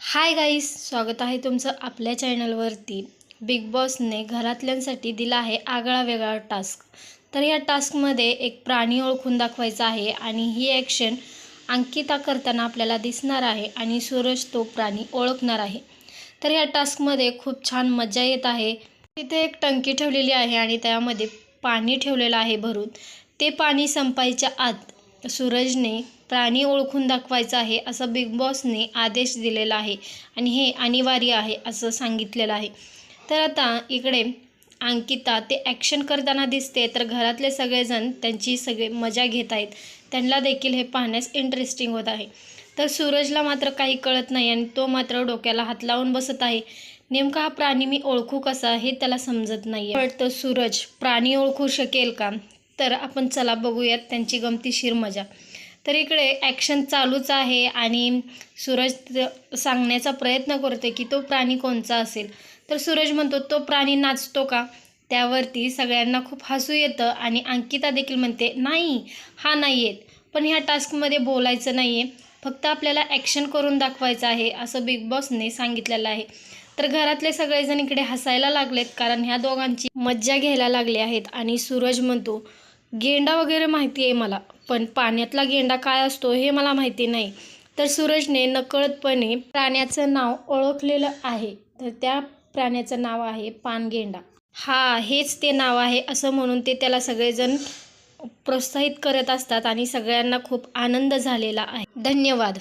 Hi guys स्वागत आहे तुमचं आपल्या चॅनलवरती. बिग बॉसने घरातल्यांसाठी दिला आहे आगळा वेगळा टास्क तर या टास्कमध्ये एक प्राणी ओळखून दाखवायचा आहे आणि ही ॲक्शन अंकिता करताना आपल्याला दिसणार आहे आणि सूरज तो प्राणी ओळखणार आहे. तर या टास्कमध्ये खूप छान मजा येत आहे. तिथे एक टंकी ठेवलेली आहे आणि त्यामध्ये पाणी ठेवलेलं आहे भरून. ते पाणी संपायच्या आत सूरजने प्राणी ओळखून दाखवायचं आहे असं बिग बॉसने आदेश दिलेला आहे. आणि हे अनिवार्य आहे असं सांगितलेलं आहे. तर आता इकडे अंकिता ते ॲक्शन करताना दिसते. तर घरातले सगळेजण त्यांची सगळे मजा घेत आहेत. त्यांना देखील हे पाहण्यास इंटरेस्टिंग होत आहे. तर सूरजला मात्र काही कळत नाही आणि तो मात्र डोक्याला हात लावून बसत आहे. नेमका हा प्राणी मी ओळखू कसा हे त्याला समजत नाही वाटतं सूरज प्राणी ओळखू शकेल का? तर आपण चला बघूयात त्यांची गमतीशीर मजा. तर इकडे ॲक्शन चालूच आहे आणि सूरज सांगण्याचा प्रयत्न करते की तो प्राणी कोणचा असेल. तर सूरज म्हणतो तो प्राणी नाचतो का? त्यावरती सगळ्यांना खूप हसू येतं आणि अंकिता देखील म्हणते नाही हा नाही येत पण ह्या टास्कमध्ये बोलायचं नाही आहे फक्त आपल्याला ॲक्शन करून दाखवायचं आहे असं बिग बॉसने सांगितलेलं आहे. तर घरातले सगळेजण इकडे हसायला लागलेत कारण ह्या दोघांची मज्जा घ्यायला लागले आहेत आणि सूरज म्हणतो गेंडा वगैरे माहिती आहे मला पण पाण्यातला गेंडा काय असतो हे मला माहिती नाही. तर सूरजने नकळतपणे प्राण्याचं नाव ओळखलेलं आहे. तर त्या प्राण्याचं नाव आहे पानगेंडा हा हेच ते नाव आहे असं म्हणून ते त्याला सगळेजण प्रोत्साहित करत असतात आणि सगळ्यांना खूप आनंद झालेला आहे. धन्यवाद.